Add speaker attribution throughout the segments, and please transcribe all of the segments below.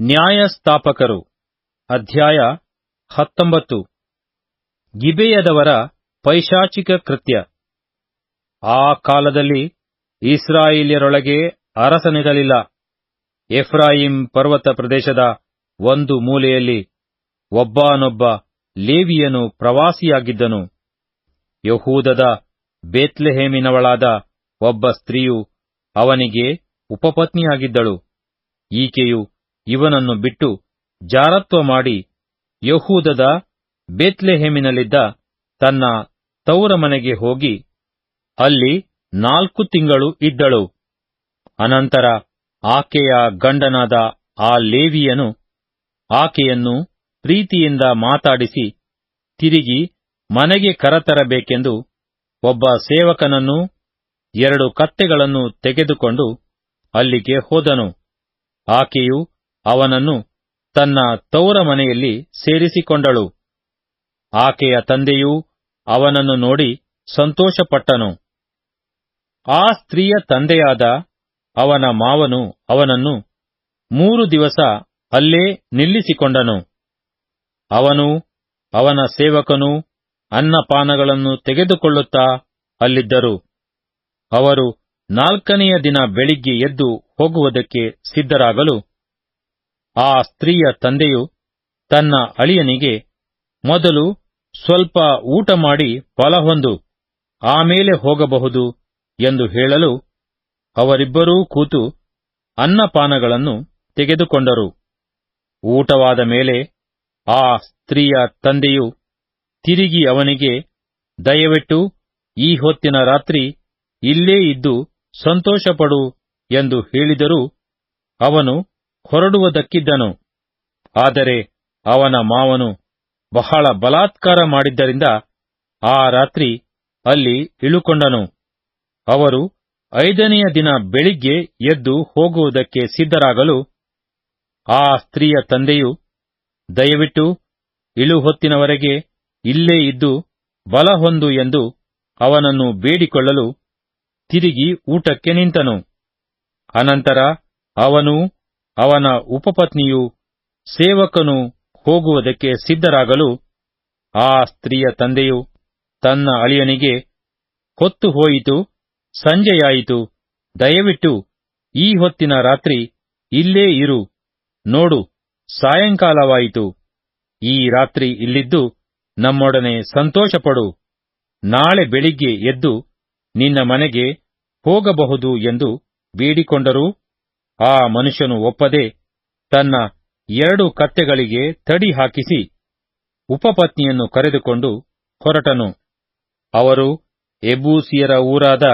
Speaker 1: ನ್ಯಾಯಸ್ಥಾಪಕರು, ಅಧ್ಯಾಯ ಹತ್ತೊಂಬತ್ತು. ಗಿಬೆಯದವರ ಪೈಶಾಚಿಕ ಕೃತ್ಯ. ಆ ಕಾಲದಲ್ಲಿ ಇಸ್ರಾಯೇಲ್ಯರೊಳಗೆ ಅರಸನಿರಲಿಲ್ಲ. ಎಫ್ರಾಯಿಂ ಪರ್ವತ ಪ್ರದೇಶದ ಒಂದು ಮೂಲೆಯಲ್ಲಿ ಒಬ್ಬನೊಬ್ಬ ಲೇವಿಯನು ಪ್ರವಾಸಿಯಾಗಿದ್ದನು. ಯಹೂದದ ಬೇತ್ಲೆಹೇಮಿನವಳಾದ ಒಬ್ಬ ಸ್ತ್ರೀಯು ಅವನಿಗೆ ಉಪಪತ್ನಿಯಾಗಿದ್ದಳು. ಈಕೆಯು ಇವನನ್ನು ಬಿಟ್ಟು ಜಾರತ್ವ ಮಾಡಿ ಯಹೂದದ ಬೇತ್ಲೆಹೇಮಿನಲ್ಲಿದ್ದ ತನ್ನ ತೌರ ಮನೆಗೆ ಹೋಗಿ ಅಲ್ಲಿ ನಾಲ್ಕು ತಿಂಗಳು ಇದ್ದಳು. ಅನಂತರ ಆಕೆಯ ಗಂಡನಾದ ಆ ಲೇವಿಯನು ಆಕೆಯನ್ನು ಪ್ರೀತಿಯಿಂದ ಮಾತಾಡಿಸಿ ತಿರುಗಿ ಮನೆಗೆ ಕರತರಬೇಕೆಂದು ಒಬ್ಬ ಸೇವಕನನ್ನು ಎರಡು ಕತ್ತೆಗಳನ್ನು ತೆಗೆದುಕೊಂಡು ಅಲ್ಲಿಗೆ ಹೋದನು. ಆಕೆಯು ಅವನನ್ನು ತನ್ನ ತೌರ ಮನೆಯಲ್ಲಿ ಸೇರಿಸಿಕೊಂಡಳು. ಆಕೆಯ ತಂದೆಯೂ ಅವನನ್ನು ನೋಡಿ ಸಂತೋಷಪಟ್ಟನು. ಆ ಸ್ತ್ರೀಯ ತಂದೆಯಾದ ಅವನ ಮಾವನು ಅವನನ್ನು ಮೂರು ದಿವಸ ಅಲ್ಲೇ ನಿಲ್ಲಿಸಿಕೊಂಡನು. ಅವನು ಅವನ ಸೇವಕನು ಅನ್ನಪಾನಗಳನ್ನು ತೆಗೆದುಕೊಳ್ಳುತ್ತಾ ಅಲ್ಲಿದ್ದರು. ಅವರು ನಾಲ್ಕನೆಯ ದಿನ ಬೆಳಿಗ್ಗೆ ಎದ್ದು ಹೋಗುವುದಕ್ಕೆ ಸಿದ್ಧರಾಗಲು ಆ ಸ್ತ್ರೀಯ ತಂದೆಯು ತನ್ನ ಅಳಿಯನಿಗೆ, ಮೊದಲು ಸ್ವಲ್ಪ ಊಟ ಮಾಡಿ ಫಲ ಹೊಂದು, ಆಮೇಲೆ ಹೋಗಬಹುದು ಎಂದು ಹೇಳಲು ಅವರಿಬ್ಬರೂ ಕೂತು ಅನ್ನಪಾನಗಳನ್ನು ತೆಗೆದುಕೊಂಡರು. ಊಟವಾದ ಮೇಲೆ ಆ ಸ್ತ್ರೀಯ ತಂದೆಯು ತಿರುಗಿ ಅವನಿಗೆ, ದಯವಿಟ್ಟು ಈ ಹೊತ್ತಿನ ರಾತ್ರಿ ಇಲ್ಲೇ ಇದ್ದು ಸಂತೋಷಪಡು ಎಂದು ಹೇಳಿದರೂ ಅವನು ಹೊರಡುವುದಕ್ಕಿದ್ದನು. ಆದರೆ ಅವನ ಮಾವನು ಬಹಳ ಬಲಾತ್ಕಾರ ಮಾಡಿದ್ದರಿಂದ ಆ ರಾತ್ರಿ ಅಲ್ಲಿ ಇಳುಕೊಂಡನು. ಅವರು ಐದನೆಯ ದಿನ ಬೆಳಿಗ್ಗೆ ಎದ್ದು ಹೋಗುವುದಕ್ಕೆ ಸಿದ್ಧರಾಗಲು ಆ ಸ್ತ್ರೀಯ ತಂದೆಯು ದಯವಿಟ್ಟು ಇಳು ಹೊತ್ತಿನವರೆಗೆ ಇಲ್ಲೇ ಇದ್ದು ಬಲ ಹೊಂದು ಎಂದು ಅವನನ್ನು ಬೇಡಿಕೊಳ್ಳಲು ತಿರುಗಿ ಊಟಕ್ಕೆ ನಿಂತನು. ಅನಂತರ ಅವನು ಅವನ ಉಪಪತ್ನಿಯು ಸೇವಕನು ಹೋಗುವುದಕ್ಕೆ ಸಿದ್ಧರಾಗಲು ಆ ಸ್ತ್ರೀಯ ತಂದೆಯು ತನ್ನ ಅಳಿಯನಿಗೆ, ಹೊತ್ತು ಹೋಯಿತು, ಸಂಜೆಯಾಯಿತು, ದಯವಿಟ್ಟು ಈ ಹೊತ್ತಿನ ರಾತ್ರಿ ಇಲ್ಲೇ ಇರು, ನೋಡು, ಸಾಯಂಕಾಲವಾಯಿತು, ಈ ರಾತ್ರಿ ಇಲ್ಲಿದ್ದು ನಮ್ಮೊಡನೆ ಸಂತೋಷಪಡು, ನಾಳೆ ಬೆಳಿಗ್ಗೆ ಎದ್ದು ನಿನ್ನ ಮನೆಗೆ ಹೋಗಬಹುದು ಎಂದು ಬೇಡಿಕೊಂಡರೂ ಆ ಮನುಷ್ಯನು ಒಪ್ಪದೆ ತನ್ನ ಎರಡು ಕತ್ತೆಗಳಿಗೆ ತಡಿ ಹಾಕಿಸಿ ಉಪಪತ್ನಿಯನ್ನು ಕರೆದುಕೊಂಡು ಹೊರಟನು. ಅವರು ಎಬೂಸಿಯರ ಊರಾದ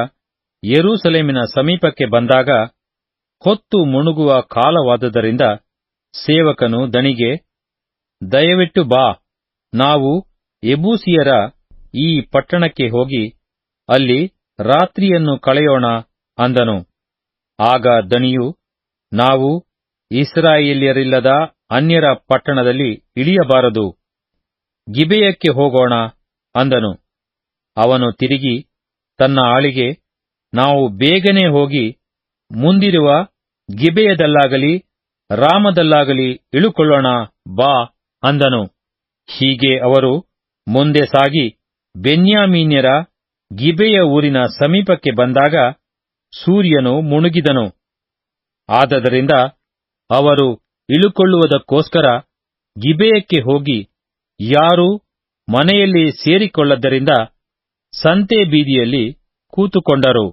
Speaker 1: ಯರೂಸಲೇಮಿನ ಸಮೀಪಕ್ಕೆ ಬಂದಾಗ ಹೊತ್ತು ಮುಣುಗುವ ಕಾಲವಾದದರಿಂದ ಸೇವಕನು ದಣಿಗೆ ದಯವಿಟ್ಟು ಬಾ, ನಾವು ಎಬೂಸಿಯರ ಈ ಪಟ್ಟಣಕ್ಕೆ ಹೋಗಿ ಅಲ್ಲಿ ರಾತ್ರಿಯನ್ನು ಕಳೆಯೋಣ ಅಂದನು. ಆಗ ದಣಿಯು ನಾವು ಇಸ್ರಾಯೇಲ್ಯರಿಲ್ಲದ ಅನ್ಯರ ಪಟ್ಟಣದಲ್ಲಿ ಇಳಿಯಬಾರದು. ಗಿಬೆಯಕ್ಕೆ ಹೋಗೋಣ ಅಂದನು. ಅವನು ತಿರುಗಿ ತನ್ನ ಆಳಿಗೆ, ನಾವು ಬೇಗನೆ ಹೋಗಿ ಮುಂದಿರುವ ಗಿಬೆಯದಲ್ಲಾಗಲಿ ರಾಮದಲ್ಲಾಗಲಿ ಇಳುಕೊಳ್ಳೋಣ ಬಾ ಅಂದನು. ಹೀಗೆ ಅವರು ಮುಂದೆ ಸಾಗಿ ಬೆನ್ಯಾಮೀನ್ಯರ ಗಿಬೆಯ ಊರಿನ ಸಮೀಪಕ್ಕೆ ಬಂದಾಗ ಸೂರ್ಯನು ಮುಣುಗಿದನು. ಆದದರಿಂದ ಅವರು ಇಳುಕೊಳ್ಳುವುದಕ್ಕೋಸ್ಕರ ಗಿಬೆಯಕ್ಕೆ ಹೋಗಿ ಯಾರೂ ಮನೆಯಲ್ಲಿ ಸೇರಿಕೊಳ್ಳದ್ದರಿಂದ ಸಂತೆ ಬೀದಿಯಲ್ಲಿ ಕೂತುಕೊಂಡರು.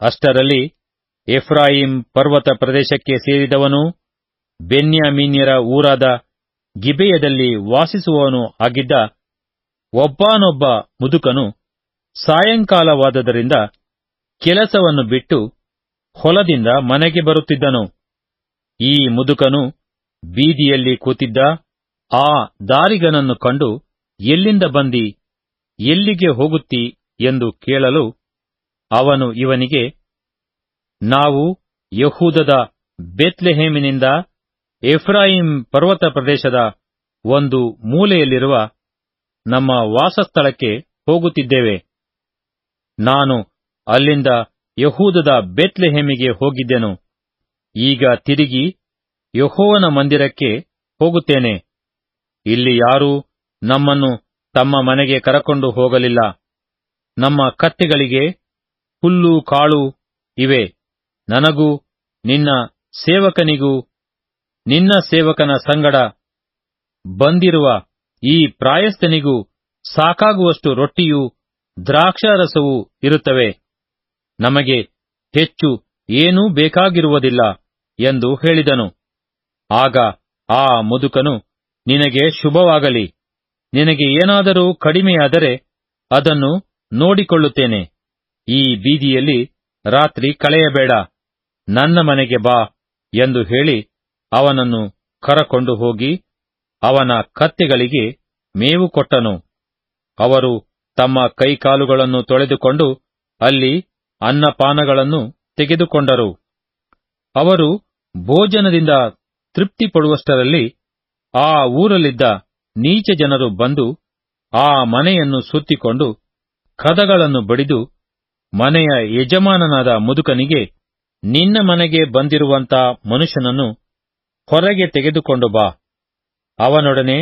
Speaker 1: ಅಷ್ಟರಲ್ಲಿ ಎಫ್ರಾಹಿಂ ಪರ್ವತ ಪ್ರದೇಶಕ್ಕೆ ಸೇರಿದವನೂ ಬೆನ್ಯಾಮೀನ್ಯರ ಊರಾದ ಗಿಬೆಯದಲ್ಲಿ ವಾಸಿಸುವವನು ಆಗಿದ್ದ ಒಬ್ಬಾನೊಬ್ಬ ಮುದುಕನು ಸಾಯಂಕಾಲವಾದದರಿಂದ ಕೆಲಸವನ್ನು ಬಿಟ್ಟು ಹೊಲದಿಂದ ಮನೆಗೆ ಬರುತ್ತಿದ್ದನು. ಈ ಮುದುಕನು ಬೀದಿಯಲ್ಲಿ ಕೂತಿದ್ದ ಆ ದಾರಿಗನನ್ನು ಕಂಡು, ಎಲ್ಲಿಂದ ಬಂದಿ? ಎಲ್ಲಿಗೆ ಹೋಗುತ್ತಿ? ಎಂದು ಕೇಳಲು ಅವನು ಇವನಿಗೆ, ನಾವು ಯಹೂದದ ಬೆತ್ಲೆಹೇಮಿನಿಂದ ಎಫ್ರಾಯಿಂ ಪರ್ವತ ಪ್ರದೇಶದ ಒಂದು ಮೂಲೆಯಲ್ಲಿರುವ ನಮ್ಮ ವಾಸಸ್ಥಳಕ್ಕೆ ಹೋಗುತ್ತಿದ್ದೇವೆ. ನಾನು ಅಲ್ಲಿಂದ ಯಹೂದದ ಬೆತ್ಲೆಹೇಮಿಗೆ ಹೋಗಿದ್ದೆನು. ಈಗ ತಿರುಗಿ ಯಹೋವನ ಮಂದಿರಕ್ಕೆ ಹೋಗುತ್ತೇನೆ. ಇಲ್ಲಿ ಯಾರೂ ನಮ್ಮನ್ನು ತಮ್ಮ ಮನೆಗೆ ಕರಕೊಂಡು ಹೋಗಲಿಲ್ಲ. ನಮ್ಮ ಕತ್ತೆಗಳಿಗೆ ಹುಲ್ಲು ಕಾಳು ಇವೆ. ನನಗೂ ನಿನ್ನ ಸೇವಕನಿಗೂ ನಿನ್ನ ಸೇವಕನ ಸಂಗಡ ಬಂದಿರುವ ಈ ಪ್ರಾಯಸ್ಥನಿಗೂ ಸಾಕಾಗುವಷ್ಟು ರೊಟ್ಟಿಯೂ ದ್ರಾಕ್ಷಾರಸವೂ ಇರುತ್ತವೆ. ನಮಗೆ ಹೆಚ್ಚು ಏನೂ ಬೇಕಾಗಿರುವುದಿಲ್ಲ ಎಂದು ಹೇಳಿದನು. ಆಗ ಆ ಮುದುಕನು, ನಿನಗೆ ಶುಭವಾಗಲಿ. ನಿನಗೆ ಏನಾದರೂ ಕಡಿಮೆಯಾದರೆ ಅದನ್ನು ನೋಡಿಕೊಳ್ಳುತ್ತೇನೆ. ಈ ಬೀದಿಯಲ್ಲಿ ರಾತ್ರಿ ಕಳೆಯಬೇಡ. ನನ್ನ ಮನೆಗೆ ಬಾ ಎಂದು ಹೇಳಿ ಅವನನ್ನು ಕರಕೊಂಡು ಹೋಗಿ ಅವನ ಕತ್ತೆಗಳಿಗೆ ಮೇವು ಕೊಟ್ಟನು. ಅವರು ತಮ್ಮ ಕೈಕಾಲುಗಳನ್ನು ತೊಳೆದುಕೊಂಡು ಅಲ್ಲಿ ಅನ್ನಪಾನಗಳನ್ನು ತೆಗೆದುಕೊಂಡರು. ಅವರು ಭೋಜನದಿಂದ ತೃಪ್ತಿಪಡುವಷ್ಟರಲ್ಲಿ ಆ ಊರಲ್ಲಿದ್ದ ನೀಚ ಜನರು ಬಂದು ಆ ಮನೆಯನ್ನು ಸುತ್ತಿಕೊಂಡು ಕದಗಳನ್ನು ಬಡಿದು ಮನೆಯ ಯಜಮಾನನಾದ ಮುದುಕನಿಗೆ, ನಿನ್ನ ಮನೆಗೆ ಬಂದಿರುವಂತ ಮನುಷ್ಯನನ್ನು ಹೊರಗೆ ತೆಗೆದುಕೊಂಡು ಬಾ. ಅವನೊಡನೆ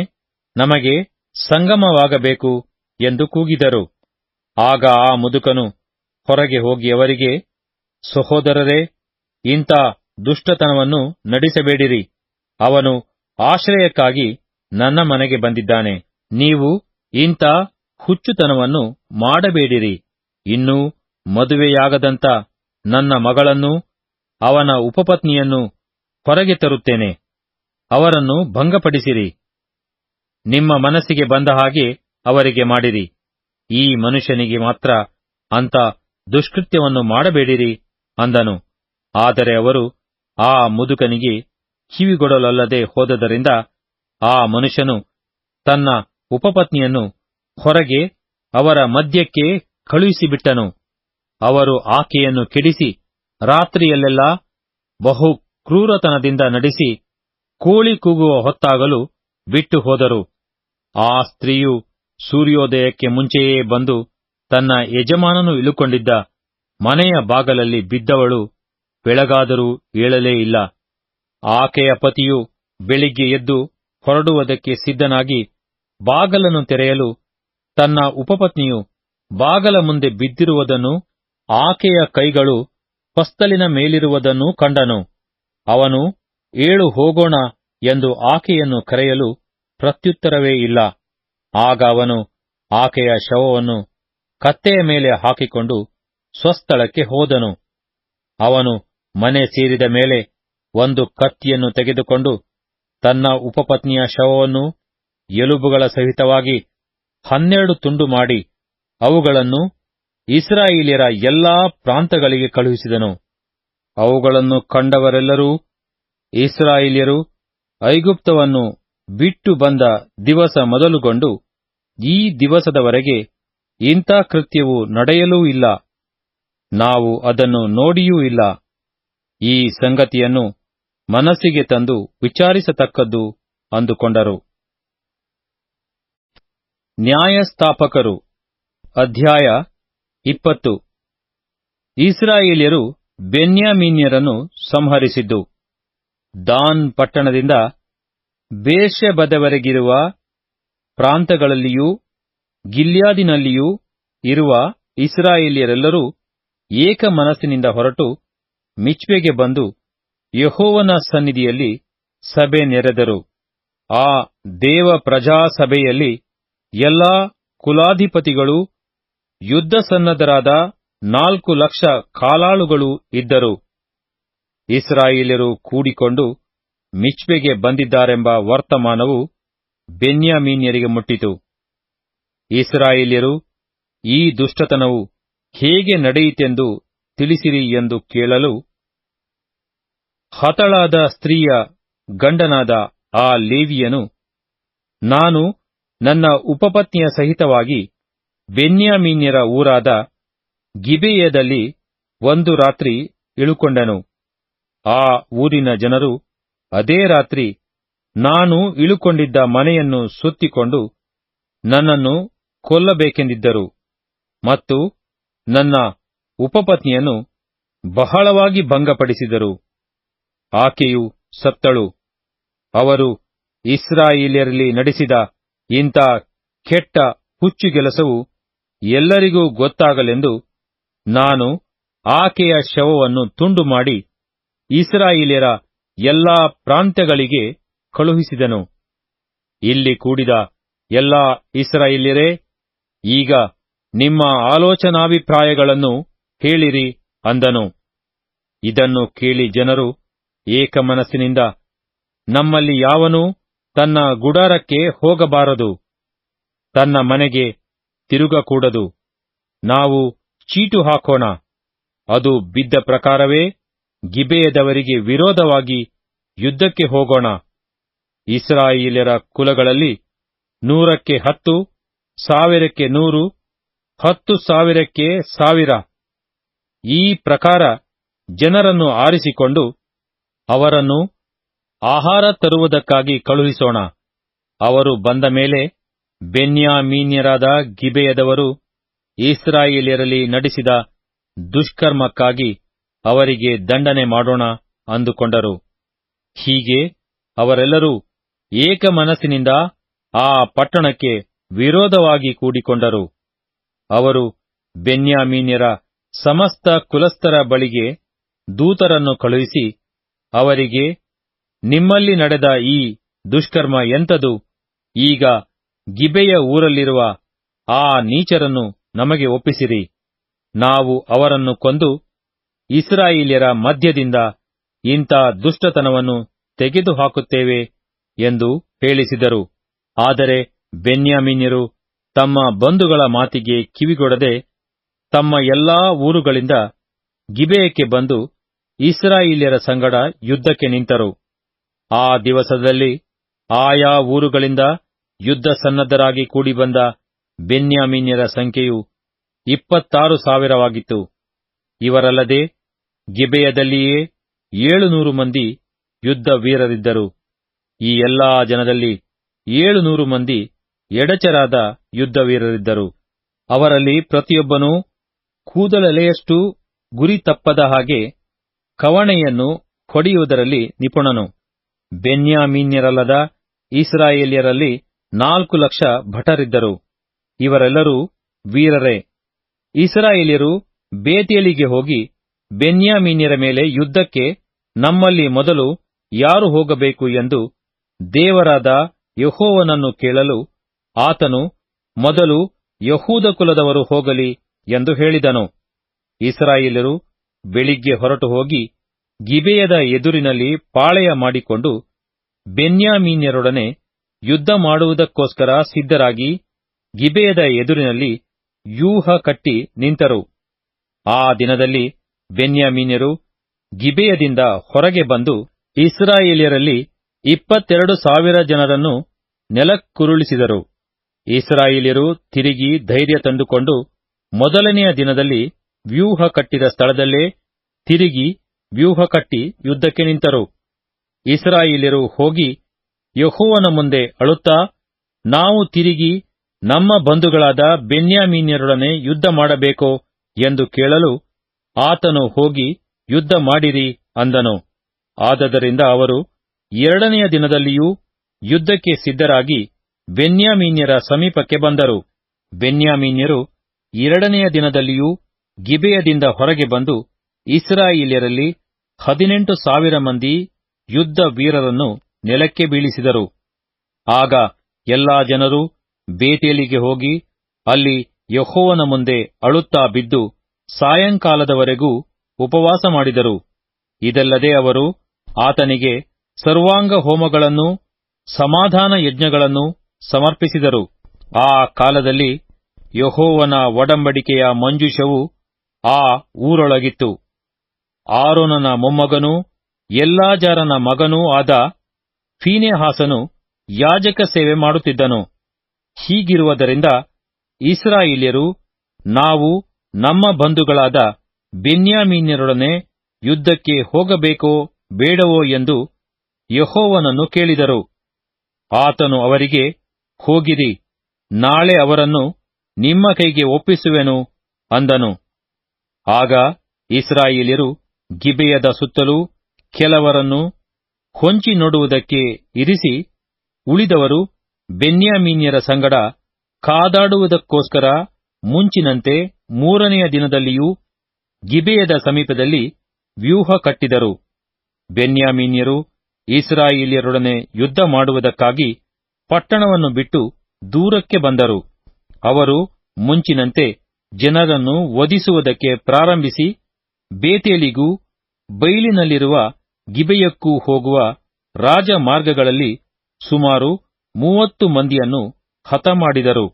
Speaker 1: ನಮಗೆ ಸಂಗಮವಾಗಬೇಕು ಎಂದು ಕೂಗಿದರು. ಆಗ ಆ ಮುದುಕನು ಹೊರಗೆ ಹೋಗಿ ಅವರಿಗೆ, ಸಹೋದರರೇ, ಇಂಥ ದುಷ್ಟತನವನ್ನು ನಡೆಸಬೇಡಿರಿ. ಅವನು ಆಶ್ರಯಕ್ಕಾಗಿ ನನ್ನ ಮನೆಗೆ ಬಂದಿದ್ದಾನೆ. ನೀವು ಇಂಥ ಹುಚ್ಚುತನವನ್ನು ಮಾಡಬೇಡಿರಿ. ಇನ್ನೂ ಮದುವೆಯಾಗದಂತ ನನ್ನ ಮಗಳನ್ನು, ಅವನ ಉಪಪತ್ನಿಯನ್ನು ಹೊರಗೆ ತರುತ್ತೇನೆ. ಅವರನ್ನು ಭಂಗಪಡಿಸಿರಿ. ನಿಮ್ಮ ಮನಸ್ಸಿಗೆ ಬಂದ ಹಾಗೆ ಅವರಿಗೆ ಮಾಡಿರಿ. ಈ ಮನುಷ್ಯನಿಗೆ ಮಾತ್ರ ಅಂತ ದುಷ್ಕೃತ್ಯವನ್ನು ಮಾಡಬೇಡಿರಿ ಅಂದನು. ಆದರೆ ಅವರು ಆ ಮುದುಕನಿಗೆ ಕಿವಿಗೊಡಲಲ್ಲದೆ ಹೋದದರಿಂದ ಆ ಮನುಷ್ಯನು ತನ್ನ ಉಪಪತ್ನಿಯನ್ನು ಹೊರಗೆ ಅವರ ಮಧ್ಯಕ್ಕೆ ಕಳುಹಿಸಿಬಿಟ್ಟನು. ಅವರು ಆಕೆಯನ್ನು ಕೆಡಿಸಿ ರಾತ್ರಿಯಲ್ಲೆಲ್ಲ ಬಹು ಕ್ರೂರತನದಿಂದ ನಡೆಸಿ ಕೋಳಿ ಕೂಗುವ ಹೊತ್ತಾಗಲು ಬಿಟ್ಟು ಹೋದರು. ಆ ಸ್ತ್ರೀಯು ಸೂರ್ಯೋದಯಕ್ಕೆ ಮುಂಚೆಯೇ ಬಂದು ತನ್ನ ಯಜಮಾನನು ಇಳುಕೊಂಡಿದ್ದ ಮನೆಯ ಬಾಗಲಲ್ಲಿ ಬಿದ್ದವಳು ಬೆಳಗಾದರೂ ಏಳಲೇ ಇಲ್ಲ. ಆಕೆಯ ಪತಿಯು ಬೆಳಿಗ್ಗೆ ಎದ್ದು ಹೊರಡುವುದಕ್ಕೆ ಸಿದ್ಧನಾಗಿ ಬಾಗಲನ್ನು ತೆರೆಯಲು ತನ್ನ ಉಪಪತ್ನಿಯು ಬಾಗಲ ಮುಂದೆ ಬಿದ್ದಿರುವುದನ್ನು ಆಕೆಯ ಕೈಗಳು ಪಸ್ತಲಿನ ಮೇಲಿರುವುದನ್ನು ಕಂಡನು. ಅವನು, ಏಳು ಹೋಗೋಣ ಎಂದು ಆಕೆಯನ್ನು ಕರೆಯಲು ಪ್ರತ್ಯುತ್ತರವೇ ಇಲ್ಲ. ಆಗ ಅವನು ಆಕೆಯ ಶವವನ್ನು ಕತ್ತೆಯ ಮೇಲೆ ಹಾಕಿಕೊಂಡು ಸ್ವಸ್ಥಳಕ್ಕೆ ಹೋದನು. ಅವನು ಮನೆ ಸೇರಿದ ಮೇಲೆ ಒಂದು ಕತ್ತಿಯನ್ನು ತೆಗೆದುಕೊಂಡು ತನ್ನ ಉಪಪತ್ನಿಯ ಶವವನ್ನು ಎಲುಬುಗಳ ಸಹಿತವಾಗಿ ಹನ್ನೆರಡು ತುಂಡು ಮಾಡಿ ಅವುಗಳನ್ನು ಇಸ್ರಾಯೇಲಿಯರ ಎಲ್ಲಾ ಪ್ರಾಂತಗಳಿಗೆ ಕಳುಹಿಸಿದನು. ಅವುಗಳನ್ನು ಕಂಡವರೆಲ್ಲರೂ ಇಸ್ರಾಯೇಲಿಯರು ಐಗುಪ್ತವನ್ನು ಬಿಟ್ಟು ಬಂದ ದಿವಸ ಮೊದಲುಗೊಂಡು ಈ ದಿವಸದವರೆಗೆ ಇಂಥ ಕೃತ್ಯವು ನಡೆಯಲೂ ಇಲ್ಲ. ನಾವು ಅದನ್ನು ನೋಡಿಯೂ ಇಲ್ಲ. ಈ ಸಂಗತಿಯನ್ನು ಮನಸ್ಸಿಗೆ ತಂದು ವಿಚಾರಿಸತಕ್ಕದ್ದು ಅಂದುಕೊಂಡರು. ನ್ಯಾಯಸ್ಥಾಪಕರು, ಅಧ್ಯಾಯ ಇಪ್ಪತ್ತು. ಇಸ್ರಾಯೇಲ್ಯರು ಬೆನ್ಯಾಮೀನ್ಯರನ್ನು ಸಂಹರಿಸಿದ್ದು. ದಾನ್ ಪಟ್ಟಣದಿಂದ ಬೇಷಬದವರೆಗಿರುವ ಪ್ರಾಂತಗಳಲ್ಲಿಯೂ ಗಿಲ್ಯಾದಿನಲ್ಲಿಯೂ ಇರುವ ಇಸ್ರಾಯೇಲ್ಯರೆಲ್ಲರೂ ಏಕ ಮನಸ್ಸಿನಿಂದ ಹೊರಟು ಮಿಚ್ವೆಗೆ ಬಂದು ಯಹೋವನ ಸನ್ನಿಧಿಯಲ್ಲಿ ಸಭೆ ನೆರೆದರು. ಆ ದೇವ ಪ್ರಜಾಸಭೆಯಲ್ಲಿ ಎಲ್ಲಾ ಕುಲಾಧಿಪತಿಗಳು ಯುದ್ಧ ಸನ್ನದ್ಧರಾದ ನಾಲ್ಕು ಲಕ್ಷ ಕಾಲಾಳುಗಳು ಇದ್ದರು. ಇಸ್ರಾಯೇಲರು ಕೂಡಿಕೊಂಡು ಮಿಚ್ವೆಗೆ ಬಂದಿದ್ದಾರೆಂಬ ವರ್ತಮಾನವು ಬೆನ್ಯಾಮೀನ್ಯರಿಗೆ ಮುಟ್ಟಿತು. ಇಸ್ರಾಯೇಲ್ಯರು ಈ ದುಷ್ಟತನವು ಹೇಗೆ ನಡೆಯಿತೆಂದು ತಿಳಿಸಿರಿ ಎಂದು ಕೇಳಲು ಹತಳಾದ ಸ್ತ್ರೀಯ ಗಂಡನಾದ ಆ ಲೇವಿಯನು, ನಾನು ನನ್ನ ಉಪಪತ್ನಿಯ ಸಹಿತವಾಗಿ ಬೆನ್ಯಾಮೀನ್ಯರ ಊರಾದ ಗಿಬೆಯದಲ್ಲಿ ಒಂದು ರಾತ್ರಿ ಇಳುಕೊಂಡನು. ಆ ಊರಿನ ಜನರು ಅದೇ ರಾತ್ರಿ ನಾನು ಇಳುಕೊಂಡಿದ್ದ ಮನೆಯನ್ನು ಸುತ್ತಿಕೊಂಡು ನನ್ನನ್ನು ಕೊಲ್ಲಬೇಕೆಂದಿದ್ದರು. ಮತ್ತು ನನ್ನ ಉಪಪತ್ನಿಯನ್ನು ಬಹಳವಾಗಿ ಭಂಗಪಡಿಸಿದರು. ಆಕೆಯು ಸತ್ತಳು. ಅವರು ಇಸ್ರಾಯಿಲಿಯರಲ್ಲಿ ನಡೆಸಿದ ಇಂಥ ಕೆಟ್ಟ ಹುಚ್ಚುಗೆಲಸವು ಎಲ್ಲರಿಗೂ ಗೊತ್ತಾಗಲೆಂದು ನಾನು ಆಕೆಯ ಶವವನ್ನು ತುಂಡು ಮಾಡಿ ಇಸ್ರಾಯೇಲ್ಯರ ಎಲ್ಲಾ ಪ್ರಾಂತ್ಯಗಳಿಗೆ ಕಳುಹಿಸಿದನು. ಇಲ್ಲಿ ಕೂಡಿದ ಎಲ್ಲಾ ಇಸ್ರಾಯೇಲ್ಯರೇ ಈಗ ನಿಮ್ಮ ಆಲೋಚನಾಭಿಪ್ರಾಯಗಳನ್ನು ಹೇಳಿರಿ ಅಂದನು. ಇದನ್ನು ಕೇಳಿ ಜನರು ಏಕಮನಸ್ಸಿನಿಂದ, ನಮ್ಮಲ್ಲಿ ಯಾವನೂ ತನ್ನ ಗುಡಾರಕ್ಕೆ ಹೋಗಬಾರದು. ತನ್ನ ಮನೆಗೆ ತಿರುಗಕೂಡದು. ನಾವು ಚೀಟು ಹಾಕೋಣ. ಅದು ಬಿದ್ದ ಪ್ರಕಾರವೇ ಗಿಬೆಯದವರಿಗೆ ವಿರೋಧವಾಗಿ ಯುದ್ಧಕ್ಕೆ ಹೋಗೋಣ. ಇಸ್ರಾಯಿಲರ ಕುಲಗಳಲ್ಲಿ ನೂರಕ್ಕೆ ಹತ್ತು ಸಾವಿರಕ್ಕೆ ನೂರು, ಹತ್ತು ಸಾವಿರಕ್ಕೆ ಸಾವಿರ. ಈ ಪ್ರಕಾರ ಜನರನ್ನು ಆರಿಸಿಕೊಂಡು ಅವರನ್ನು ಆಹಾರ ತರುವುದಕ್ಕಾಗಿ ಕಳುಹಿಸೋಣ. ಅವರು ಬಂದ ಮೇಲೆ ಬೆನ್ಯಾಮೀನ್ಯರಾದ ಗಿಬೆಯದವರು ಇಸ್ರಾಯೇಲಿಯರಲ್ಲಿ ನಡೆಸಿದ ದುಷ್ಕರ್ಮಕ್ಕಾಗಿ ಅವರಿಗೆ ದಂಡನೆ ಮಾಡೋಣ ಅಂದುಕೊಂಡರು. ಹೀಗೆ ಅವರೆಲ್ಲರೂ ಏಕಮನಸ್ಸಿನಿಂದ ಆ ಪಟ್ಟಣಕ್ಕೆ ವಿರೋಧವಾಗಿ ಕೂಡಿಕೊಂಡರು. ಅವರು ಬೆನ್ಯಾಮೀನ್ಯರ ಸಮಸ್ತ ಕುಲಸ್ಥರ ಬಳಿಗೆ ದೂತರನ್ನು ಕಳುಹಿಸಿ, ಅವರಿಗೆ, ನಿಮ್ಮಲ್ಲಿ ನಡೆದ ಈ ದುಷ್ಕರ್ಮ ಎಂತದು ಈಗ ಗಿಬೆಯ ಊರಲ್ಲಿರುವ ಆ ನೀಚರನ್ನು ನಮಗೆ ಒಪ್ಪಿಸಿರಿ. ನಾವು ಅವರನ್ನು ಕೊಂದು ಇಸ್ರಾಯೇಲ್ಯರ ಮಧ್ಯದಿಂದ ಇಂಥ ದುಷ್ಟತನವನ್ನು ತೆಗೆದುಹಾಕುತ್ತೇವೆ ಎಂದು ಹೇಳಿಸಿದರು. ಆದರೆ ಬೆನ್ಯಾಮೀನ್ಯರು ತಮ್ಮ ಬಂಧುಗಳ ಮಾತಿಗೆ ಕಿವಿಗೊಡದೆ ತಮ್ಮ ಎಲ್ಲಾ ಊರುಗಳಿಂದ ಗಿಬೆಯಕ್ಕೆ ಬಂದು ಇಸ್ರಾಯೇಲ್ಯರ ಸಂಗಡ ಯುದ್ಧಕ್ಕೆ ನಿಂತರು. ಆ ದಿವಸದಲ್ಲಿ ಆಯಾ ಊರುಗಳಿಂದ ಯುದ್ಧ ಸನ್ನದ್ಧರಾಗಿ ಕೂಡಿಬಂದ ಬೆನ್ಯಾಮೀನ್ಯರ ಸಂಖ್ಯೆಯು ಇಪ್ಪತ್ತಾರು ಸಾವಿರವಾಗಿತ್ತು. ಇವರಲ್ಲದೆ ಗಿಬೆಯದಲ್ಲಿಯೇ ಏಳುನೂರು ಮಂದಿ ಯುದ್ಧ ವೀರರಿದ್ದರು ಈ ಎಲ್ಲಾ ಜನದಲ್ಲಿ ಏಳುನೂರು ಮಂದಿ ಎಡಚರಾದ ಯುದ್ಧವೀರರಿದ್ದರು. ಅವರಲ್ಲಿ ಪ್ರತಿಯೊಬ್ಬನೂ ಕೂದಲೆಲೆಯಷ್ಟು ಗುರಿ ತಪ್ಪದ ಹಾಗೆ ಕವಣೆಯನ್ನು ಹೊಡೆಯುವುದರಲ್ಲಿ ನಿಪುಣನು. ಬೆನ್ಯಾಮೀನ್ಯರಲ್ಲದ ಇಸ್ರಾಯೇಲಿಯರಲ್ಲಿ ನಾಲ್ಕು ಲಕ್ಷ ಭಟರಿದ್ದರು. ಇವರೆಲ್ಲರೂ ವೀರರೇ. ಇಸ್ರಾಯೇಲಿಯರು ಬೇತೇಲಿಗೆ ಹೋಗಿ ಬೆನ್ಯಾಮೀನ್ಯರ ಮೇಲೆ ಯುದ್ಧಕ್ಕೆ ನಮ್ಮಲ್ಲಿ ಮೊದಲು ಯಾರು ಹೋಗಬೇಕು ಎಂದು ದೇವರಾದ ಯಹೋವನನ್ನು ಕೇಳಲು ಆತನು, ಮೊದಲು ಯಹೂದ ಕುಲದವರು ಹೋಗಲಿ ಎಂದು ಹೇಳಿದನು. ಇಸ್ರಾಯೇಲರು ಬೆಳಿಗ್ಗೆ ಹೊರಟು ಹೋಗಿ ಗಿಬೆಯದ ಎದುರಿನಲ್ಲಿ ಪಾಳೆಯ ಮಾಡಿಕೊಂಡು ಬೆನ್ಯಾಮೀನ್ಯರೊಡನೆ ಯುದ್ಧ ಮಾಡುವುದಕ್ಕೋಸ್ಕರ ಸಿದ್ಧರಾಗಿ ಗಿಬೆಯದ ಎದುರಿನಲ್ಲಿ ಯೂಹ ಕಟ್ಟಿ ನಿಂತರು. ಆ ದಿನದಲ್ಲಿ ಬೆನ್ಯಾಮೀನ್ಯರು ಗಿಬೆಯದಿಂದ ಹೊರಗೆ ಬಂದು ಇಸ್ರಾಯೇಲಿಯರಲ್ಲಿ ಇಪ್ಪತ್ತೆರಡು ಸಾವಿರ ಜನರನ್ನು ನೆಲಕ್ಕುರುಳಿಸಿದರು. ಇಸ್ರಾಯೇಲ್ಯರು ತಿರುಗಿ ಧೈರ್ಯ ತಂದುಕೊಂಡು ಮೊದಲನೆಯ ದಿನದಲ್ಲಿ ವ್ಯೂಹ ಕಟ್ಟಿದ ಸ್ಥಳದಲ್ಲೇ ತಿರುಗಿ ವ್ಯೂಹ ಕಟ್ಟಿ ಯುದ್ಧಕ್ಕೆ ನಿಂತರು. ಇಸ್ರಾಯೇಲ್ಯರು ಹೋಗಿ ಯಹೋವನ ಮುಂದೆ ಅಳುತ್ತಾ, ನಾವು ತಿರುಗಿ ನಮ್ಮ ಬಂಧುಗಳಾದ ಬೆನ್ಯಾಮೀನ್ಯರೊಡನೆ ಯುದ್ಧ ಮಾಡಬೇಕೋ ಎಂದು ಕೇಳಲು ಆತನು ಹೋಗಿ ಯುದ್ಧ ಮಾಡಿರಿ ಅಂದನು. ಆದದರಿಂದ ಅವರು ಎರಡನೆಯ ದಿನದಲ್ಲಿಯೂ ಯುದ್ಧಕ್ಕೆ ಸಿದ್ಧರಾಗಿ ಬೆನ್ಯಾಮೀನ್ಯರ ಸಮೀಪಕ್ಕೆ ಬಂದರು. ಬೆನ್ಯಾಮೀನ್ಯರು ಎರಡನೆಯ ದಿನದಲ್ಲಿಯೂ ಗಿಬೆಯದಿಂದ ಹೊರಗೆ ಬಂದು ಇಸ್ರಾಯಿಲಿಯರಲ್ಲಿ ಹದಿನೆಂಟು ಸಾವಿರ ಮಂದಿ ಯುದ್ಧ ವೀರರನ್ನು ನೆಲಕ್ಕೆ ಬೀಳಿಸಿದರು. ಆಗ ಎಲ್ಲಾ ಜನರು ಬೇತೇಲಿಗೆ ಹೋಗಿ ಅಲ್ಲಿ ಯಹೋವನ ಮುಂದೆ ಅಳುತ್ತಾ ಬಿದ್ದು ಸಾಯಂಕಾಲದವರೆಗೂ ಉಪವಾಸ ಮಾಡಿದರು. ಇದಲ್ಲದೆ ಅವರು ಆತನಿಗೆ ಸರ್ವಾಂಗ ಹೋಮಗಳನ್ನೂ ಸಮಾಧಾನ ಯಜ್ಞಗಳನ್ನೂ ಸಮರ್ಪಿಸಿದರು. ಆ ಕಾಲದಲ್ಲಿ ಯಹೋವನ ಒಡಂಬಡಿಕೆಯ ಮಂಜುಷವು ಆ ಊರೊಳಗಿತ್ತು. ಆರೋನನ ಮೊಮ್ಮಗನೂ ಎಲ್ಲಾಜಾರನ ಮಗನೂ ಆದ ಫೀನೆಹಾಸನು ಯಾಜಕ ಸೇವೆ ಮಾಡುತ್ತಿದ್ದನು. ಹೀಗಿರುವುದರಿಂದ ಇಸ್ರಾಯೇಲ್ಯರು, ನಾವು ನಮ್ಮ ಬಂಧುಗಳಾದ ಬೆನ್ಯಾಮೀನ್ಯರೊಡನೆ ಯುದ್ಧಕ್ಕೆ ಹೋಗಬೇಕೋ ಬೇಡವೋ ಎಂದು ಯಹೋವನನ್ನು ಕೇಳಿದರು. ಆತನು ಅವರಿಗೆ ಹೋಗಿರಿ, ನಾಳೆ ಅವರನ್ನು ನಿಮ್ಮ ಕೈಗೆ ಒಪ್ಪಿಸುವೆನು ಅಂದನು. ಆಗ ಇಸ್ರಾಯೇಲ್ಯರು ಗಿಬೆಯದ ಸುತ್ತಲೂ ಕೆಲವರನ್ನು ಹೊಂಚಿ ನೋಡುವುದಕ್ಕೆ ಇರಿಸಿ, ಉಳಿದವರು ಬೆನ್ಯಾಮೀನ್ಯರ ಸಂಗಡ ಕಾದಾಡುವುದಕ್ಕೋಸ್ಕರ ಮುಂಚಿನಂತೆ ಮೂರನೆಯ ದಿನದಲ್ಲಿಯೂ ಗಿಬೆಯದ ಸಮೀಪದಲ್ಲಿ ವ್ಯೂಹ ಕಟ್ಟಿದರು. ಬೆನ್ಯಾಮೀನ್ಯರು ಇಸ್ರಾಯೇಲ್ಯರೊಡನೆ ಯುದ್ಧ ಮಾಡುವುದಕ್ಕಾಗಿ ಪಟ್ಟಣವನ್ನು ಬಿಟ್ಟು ದೂರಕ್ಕೆ ಬಂದರು. ಅವರು ಮುಂಚಿನಂತೆ ಜನರನ್ನು ವಧಿಸುವುದಕ್ಕೆ ಪ್ರಾರಂಭಿಸಿ ಬೇತೇಲಿಗೂ ಬೈಲಿನಲ್ಲಿರುವ ಗಿಬೆಯಕ್ಕೂ ಹೋಗುವ ರಾಜಮಾರ್ಗಗಳಲ್ಲಿ ಸುಮಾರು ಮೂವತ್ತು ಮಂದಿಯನ್ನು ಹತಮಾಡಿದರು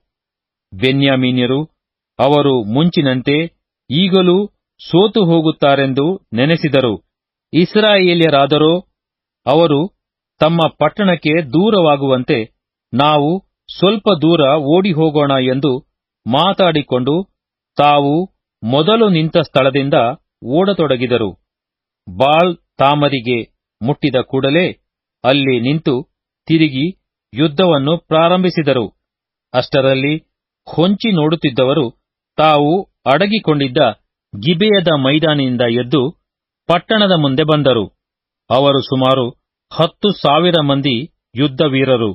Speaker 1: ಬೆನ್ಯಾಮೀನ್ಯರು ಅವರು ಮುಂಚಿನಂತೆ ಈಗಲೂ ಸೋತು ಹೋಗುತ್ತಾರೆಂದು ನೆನೆಸಿದರು. ಇಸ್ರಾಯೇಲ್ಯರಾದರೋ, ಅವರು ತಮ್ಮ ಪಟ್ಟಣಕ್ಕೆ ದೂರವಾಗುವಂತೆ ನಾವು ಸ್ವಲ್ಪ ದೂರ ಓಡಿ ಹೋಗೋಣ ಎಂದು ಮಾತಾಡಿಕೊಂಡು ತಾವು ಮೊದಲು ನಿಂತ ಸ್ಥಳದಿಂದ ಓಡತೊಡಗಿದರು. ಬಾಳ್ ತಾಮರಿಗೆ ಮುಟ್ಟಿದ ಕೂಡಲೇ ಅಲ್ಲಿ ನಿಂತು ತಿರುಗಿ ಯುದ್ಧವನ್ನು ಪ್ರಾರಂಭಿಸಿದರು. ಅಷ್ಟರಲ್ಲಿ ಹೊಂಚಿ ನೋಡುತ್ತಿದ್ದವರು ತಾವು ಅಡಗಿಕೊಂಡಿದ್ದ ಗಿಬೆಯದ ಮೈದಾನಿನಿಂದ ಎದ್ದು ಪಟ್ಟಣದ ಮುಂದೆ ಬಂದರು. ಅವರು ಸುಮಾರು ಹತ್ತು ಸಾವಿರ ಮಂದಿ ಯುದ್ಧವೀರರು.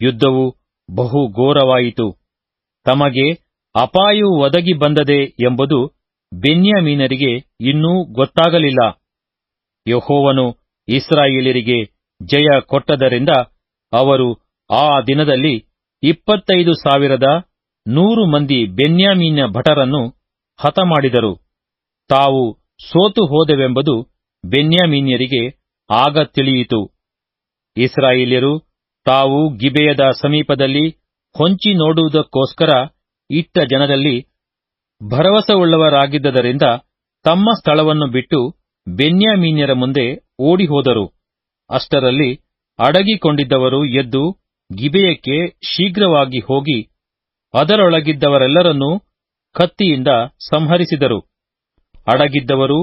Speaker 1: ಯುದ್ಧವು ಬಹು ಘೋರವಾಯಿತು ತಮಗೆ ಅಪಾಯವು ಒದಗಿ ಬಂದದೆ ಎಂಬುದು ಬೆನ್ಯಾಮೀನರಿಗೆ ಇನ್ನೂ ಗೊತ್ತಾಗಲಿಲ್ಲ. ಯಹೋವನು ಇಸ್ರಾಯೇಲರಿಗೆ ಜಯ ಕೊಟ್ಟದರಿಂದ ಅವರು ಆ ದಿನದಲ್ಲಿ ಇಪ್ಪತ್ತೈದು ಸಾವಿರದ ನೂರು ಮಂದಿ ಬೆನ್ಯಾಮೀನ ಭಟರನ್ನು ಹತಮಾಡಿದರು. ತಾವು ಸೋತು ಹೋದೆವೆಂಬುದು ಬೆನ್ಯಾಮೀನ್ಯರಿಗೆ ಆಗ ತಿಳಿಯಿತು. ಇಸ್ರಾಯೇಲ್ಯರು ತಾವು ಗಿಬೆಯದ ಸಮೀಪದಲ್ಲಿ ಹೊಂಚಿ ನೋಡುವುದಕ್ಕೋಸ್ಕರ ಇಟ್ಟ ಜನರಲ್ಲಿ ಭರವಸೆಯುಳ್ಳವರಾಗಿದ್ದರಿಂದ ತಮ್ಮ ಸ್ಥಳವನ್ನು ಬಿಟ್ಟು ಬೆನ್ಯಾಮೀನ್ಯರ ಮುಂದೆ ಓಡಿಹೋದರು. ಅಷ್ಟರಲ್ಲಿ ಅಡಗಿಕೊಂಡಿದ್ದವರು ಎದ್ದು ಗಿಬೆಯಕ್ಕೆ ಶೀಘ್ರವಾಗಿ ಹೋಗಿ ಅದರೊಳಗಿದ್ದವರೆಲ್ಲರನ್ನೂ ಕತ್ತಿಯಿಂದ ಸಂಹರಿಸಿದರು. ಅಡಗಿದ್ದವರು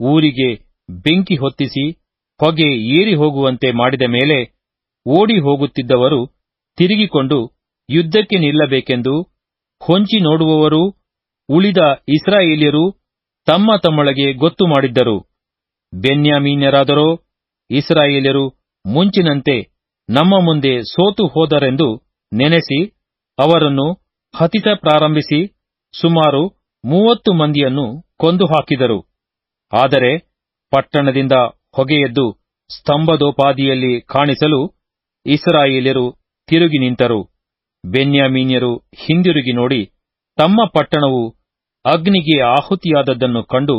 Speaker 1: ಊರಿಗೆ ಬೆಂಕಿ ಹೊತ್ತಿಸಿ ಹೊಗೆ ಏರಿ ಹೋಗುವಂತೆ ಮಾಡಿದ ಮೇಲೆ ಓಡಿ ಹೋಗುತ್ತಿದ್ದವರು ತಿರುಗಿಕೊಂಡು ಯುದ್ಧಕ್ಕೆ ನಿಲ್ಲಬೇಕೆಂದು ಹೊಂಚಿ ನೋಡುವವರು ಉಳಿದ ಇಸ್ರಾಯೇಲ್ಯರು ತಮ್ಮ ತಮ್ಮೊಳಗೆ ಗೊತ್ತು ಮಾಡಿದ್ದರು. ಬೆನ್ಯಾಮೀನ್ಯರಾದರೋ, ಇಸ್ರಾಯೇಲ್ಯರು ಮುಂಚಿನಂತೆ ನಮ್ಮ ಮುಂದೆ ಸೋತು ಹೋದರೆಂದು ನೆನೆಸಿ ಅವರನ್ನು ಹತಿತ ಪ್ರಾರಂಭಿಸಿ ಸುಮಾರು ಮೂವತ್ತು ಮಂದಿಯನ್ನು ಕೊಂದು ಹಾಕಿದರು ಆದರೆ ಪಟ್ಟಣದಿಂದ ಹೊಗೆಯದ್ದು ಸ್ತಂಭದೋಪಾದಿಯಲ್ಲಿ ಕಾಣಿಸಲು ಇಸ್ರಾಯೇಲ್ಯರು ತಿರುಗಿ ನಿಂತರು. ಬೆನ್ಯಾಮೀನ್ಯರು ಹಿಂದಿರುಗಿ ನೋಡಿ ತಮ್ಮ ಪಟ್ಟಣವು ಅಗ್ನಿಗೆ ಆಹುತಿಯಾದದ್ದನ್ನು ಕಂಡು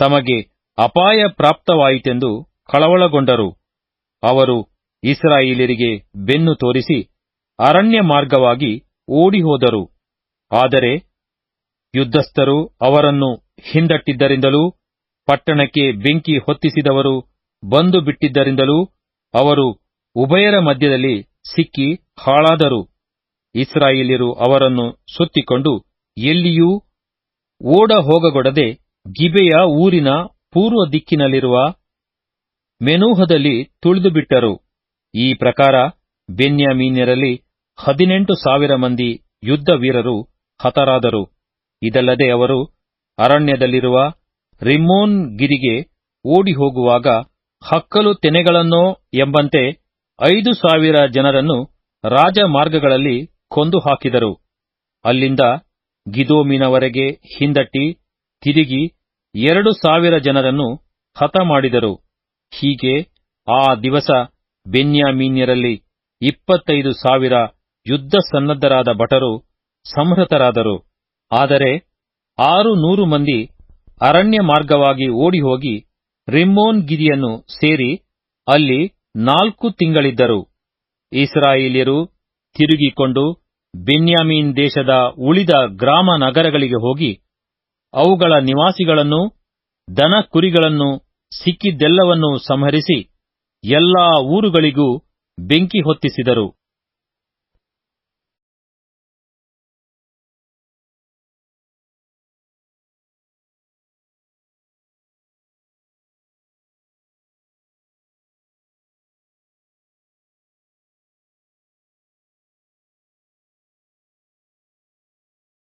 Speaker 1: ತಮಗೆ ಅಪಾಯ ಪ್ರಾಪ್ತವಾಯಿತೆಂದು ಕಳವಳಗೊಂಡರು. ಅವರು ಇಸ್ರಾಯೇಲರಿಗೆ ಬೆನ್ನು ತೋರಿಸಿ ಅರಣ್ಯ ಮಾರ್ಗವಾಗಿ ಓಡಿಹೋದರು. ಆದರೆ ಯುದ್ಧಸ್ಥರು ಅವರನ್ನು ಹಿಂದಟ್ಟಿದ್ದರಿಂದಲೂ, ಪಟ್ಟಣಕ್ಕೆ ಬೆಂಕಿ ಹೊತ್ತಿಸಿದವರು ಬಂದು ಬಿಟ್ಟಿದ್ದರಿಂದಲೂ ಅವರು ಉಭಯರ ಮಧ್ಯದಲ್ಲಿ ಸಿಕ್ಕಿ ಹಾಳಾದರು. ಇಸ್ರಾಯೇಲಿರು ಅವರನ್ನು ಸುತ್ತಿಕೊಂಡು ಎಲ್ಲಿಯೂ ಓಡ ಹೋಗಗೊಡದೆ ಗಿಬೆಯ ಊರಿನ ಪೂರ್ವ ದಿಕ್ಕಿನಲ್ಲಿರುವ ಮೆನೂಹದಲ್ಲಿ ತುಳಿದುಬಿಟ್ಟರು. ಈ ಪ್ರಕಾರ ಬೆನ್ಯಾಮೀನ್ಯರಲ್ಲಿ ಹದಿನೆಂಟು ಸಾವಿರ ಮಂದಿ ಯುದ್ಧ ವೀರರು ಹತರಾದರು. ಇದಲ್ಲದೆ ಅವರು ಅರಣ್ಯದಲ್ಲಿರುವ ರಿಮೋನ್ ಗಿರಿಗೆ ಓಡಿ ಹೋಗುವಾಗ ಹಕ್ಕಲು ತೆನೆಗಳನ್ನೋ ಎಂಬಂತೆ ಐದು ಸಾವಿರ ಜನರನ್ನು ರಾಜಮಾರ್ಗಗಳಲ್ಲಿ ಕೊಂದು ಹಾಕಿದರು. ಅಲ್ಲಿಂದ ಗಿದೋಮಿನವರೆಗೆ ಹಿಂದಟ್ಟಿ, ತಿರುಗಿ ಎರಡು ಸಾವಿರ ಜನರನ್ನು ಹತ ಮಾಡಿದರು. ಹೀಗೆ ಆ ದಿವಸ ಬೆನ್ಯಾಮೀನ್ಯರಲ್ಲಿ ಇಪ್ಪತ್ತೈದು ಸಾವಿರ ಯುದ್ಧ ಸನ್ನದ್ಧರಾದ ಭಟರು ಸಂಹೃತರಾದರು. ಆದರೆ ಆರು ನೂರು ಮಂದಿ ಅರಣ್ಯ ಮಾರ್ಗವಾಗಿ ಓಡಿಹೋಗಿ ರಿಮ್ಮೋನ್ ಗಿರಿಯನ್ನು ಸೇರಿ ಅಲ್ಲಿ ನಾಲ್ಕು ತಿಂಗಳಿದ್ದರು. ಇಸ್ರಾಯೇಲಿಯರು ತಿರುಗಿಕೊಂಡು ಬೆನ್ಯಾಮೀನ್ ದೇಶದ ಉಳಿದ ಗ್ರಾಮ ನಗರಗಳಿಗೆ ಹೋಗಿ ಅವುಗಳ ನಿವಾಸಿಗಳನ್ನು ದನ ಕುರಿಗಳನ್ನು ಸಿಕ್ಕಿದ್ದೆಲ್ಲವನ್ನೂ ಸಂಹರಿಸಿ ಎಲ್ಲಾ ಊರುಗಳಿಗೂ ಬೆಂಕಿ ಹೊತ್ತಿಸಿದರು.